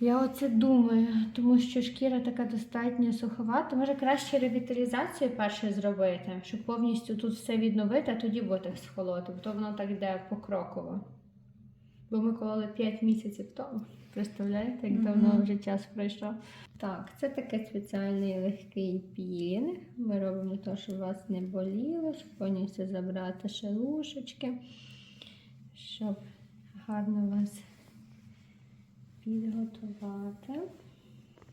Я оце думаю, тому що шкіра така достатньо суховата. Може краще ревіталізацію перше зробити, щоб повністю тут все відновити, а тоді ботекс вколоти, бо то воно так йде покроково. Бо ми кололи 5 місяців тому. Представляєте, як давно вже час пройшов. Так, це такий спеціальний легкий пілінг. Ми робимо те, щоб вас не боліло, щоб повністю забрати шелушечки, щоб гарно вас підготувати.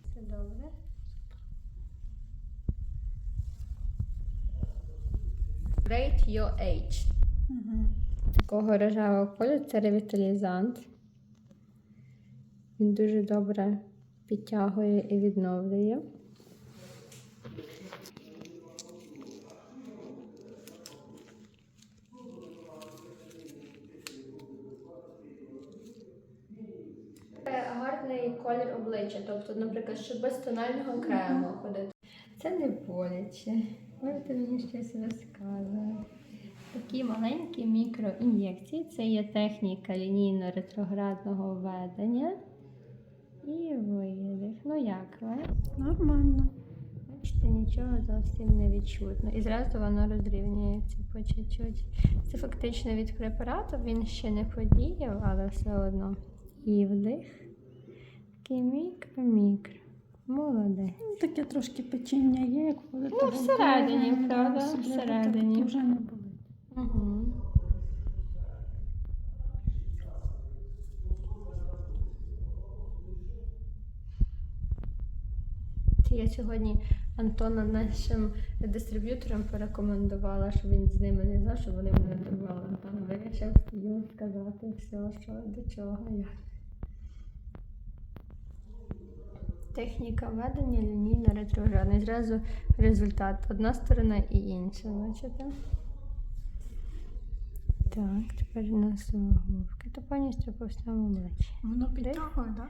Все добре. Rate your age. Угу. Такого рожевого кольору це ревіталізант. Він дуже добре підтягує і відновлює. Це гарний колір обличчя, тобто, наприклад, щоб без тонального крему ходити. Це не боляче. Можете мені щось розказувати. Такі маленькі мікроін'єкції. Це є техніка лінійно-ретроградного введення. І видих. Ну як ви? Нормально. Бачите, нічого зовсім не відчутно. І зразу воно розрівнюється по чуть-чуть. Це фактично від препарату, він ще не подіяв, але все одно. І вдих. Такий мікро-мікро. Молодець. Ну, Таке трошки печіння є, як ходити. Ну, всередині, правда, всередині. Вже не болить. Угу. Я сьогодні Антона нашим дистриб'юторам порекомендувала, щоб він з ними зв'язав, щоб вони мене тримали. Антон вирішив йому сказати все, що до чого як. Техніка ведення лінійно ретроградна. Зразу результат. Одна сторона і інша, бачите? Так, тепер носоголовки. То повністю по всьому обличчі. Воно підтягує, так?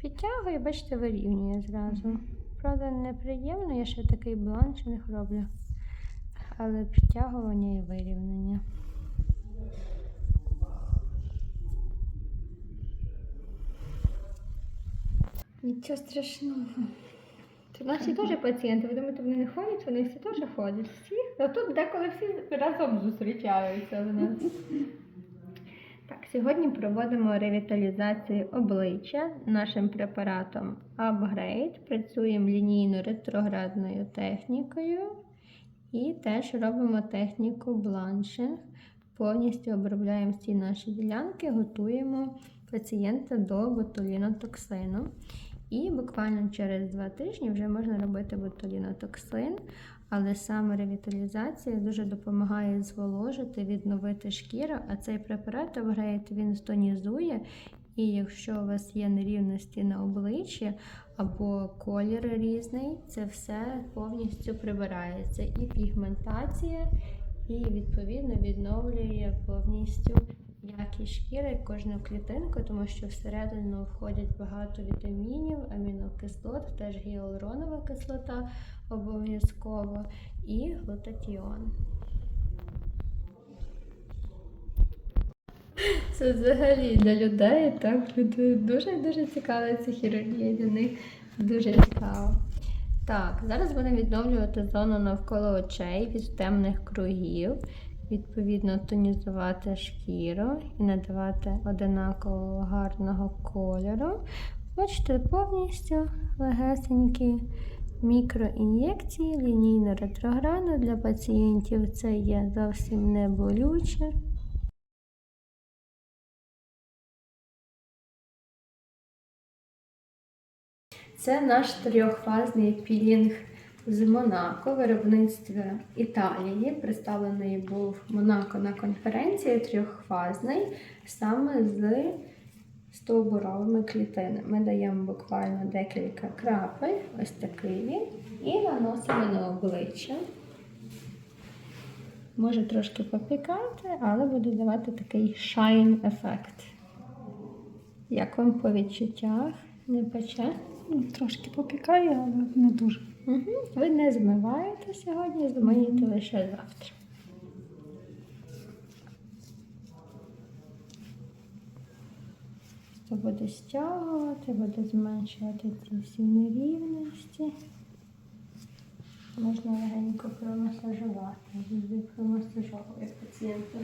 Підтягує, бачите, вирівнює зразу. Правда, неприємно, я ще такий бланшинг роблю. Але підтягування і вирівнення. Нічого страшного. Це наші теж пацієнти. Ви думаєте, вони не ходять, вони всі теж ходять. Всі. А тут деколи всі разом зустрічаються в нас. Так, сьогодні проводимо ревіталізацію обличчя нашим препаратом Upgrade. Працюємо лінійно-ретроградною технікою і теж робимо техніку бланшинг. Повністю обробляємо всі наші ділянки, готуємо пацієнта до ботулінотоксину. І буквально через два тижні вже можна робити ботулінотоксин. Але саме ревіталізація дуже допомагає зволожити, відновити шкіру, а цей препарат Upgrade, він стонізує. І якщо у вас є нерівності на обличчі або колір різний, це все повністю прибирається. І пігментація, і відповідно відновлює повністю якість шкіри кожну клітинку, тому що всередину входять багато вітамінів, амінокислот, теж гіалуронова кислота обов'язково і глутатіон. Це взагалі для людей, так, люди дуже-дуже цікавиться хірургія, для них дуже цікаво. Так, зараз будемо відновлювати зону навколо очей від темних кругів, відповідно тонізувати шкіру і надавати одинаково гарного кольору. Бачите, повністю легесенькі мікроін'єкції, лінійно ретроградно для пацієнтів це є зовсім не болюче. Це наш трьохфазний пілінг з Монако, виробництва Італії. Представлений був Монако на конференції трьохфазний саме з стовбуровими клітинами. Ми даємо буквально декілька крапель, ось такий і наносимо на обличчя. Може трошки попікати, але буде давати такий шайн ефект. Як вам по відчуттях? Не пече? Ну, Трошки попікає, але не дуже. Угу. Ви не змиваєте сьогодні, змиєте лише завтра. Просто буде стягувати, буде зменшувати ці всі нерівності. Можна легенько промасажувати. Завжди промасажовую пацієнта.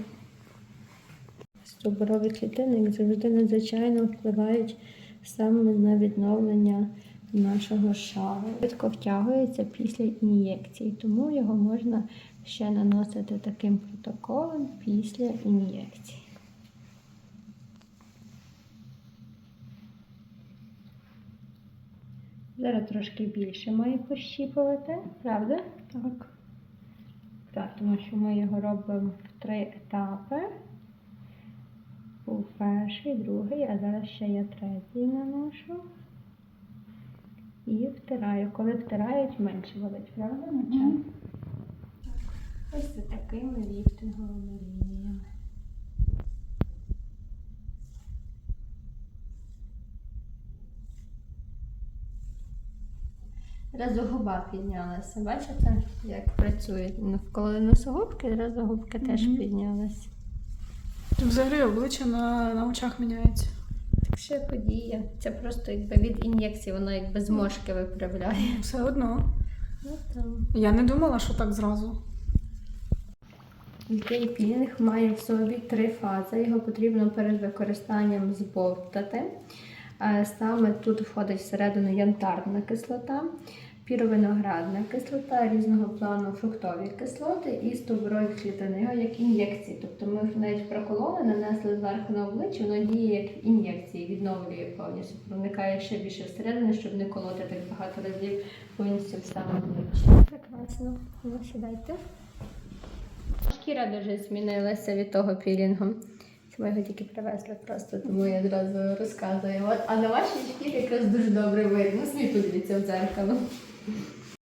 Стовбурові клітини як завжди надзвичайно впливають саме на відновлення нашого шару. Швидко втягується після ін'єкції, тому його можна ще наносити таким протоколом після ін'єкції. Зараз трошки більше має пощіпувати, правда? Так. Так, тому що ми його робимо в три етапи. Був перший, другий, а зараз ще я третій наношу. І втираю. Коли втирають, менше болить, правда? Мгм. Ось за такими ліфтинговими лініями. Разу губа піднялася. Бачите, як працює? Навколо носогубки, зразу губка теж Мгм. піднялася. Взагалі обличчя на, на очах міняється. Так ще подія. Це просто якби від ін'єкції, воно якби зморшки виправляє. Все одно. Ну, там. Я не думала, що так зразу. Цей пілінг має в собі три фази. Його потрібно перед використанням збовтати. Е, Саме тут входить всередину янтарна кислота, піровиноградна кислота, різного плану фруктові кислоти і стовбурові клітини, його як ін'єкції. Тобто ми вже навіть прокололи, нанесли зверху на обличчя, воно діє як ін'єкції, відновлює повністю, проникає ще більше всередину, щоб не колоти так багато разів повністю в саме обличчя. Прекрасно, ну сідайте. Шкіра дуже змінилася від того пілінгу. Ми його тільки привезли просто, тому я одразу розказую. А на вашій шкірі якраз дуже добре видно. Смій подивіться в дзеркало. Thank you.